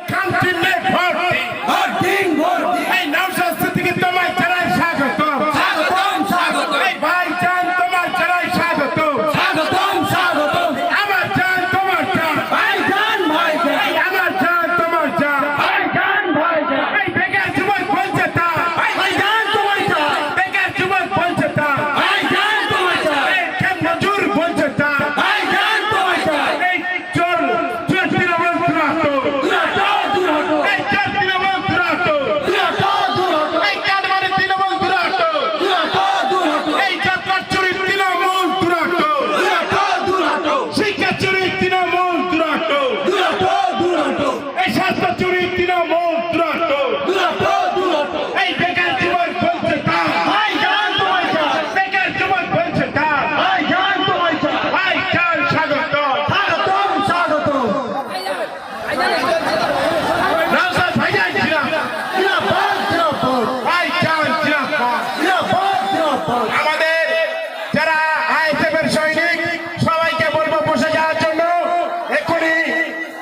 কান্তিমে ভর্তি voting a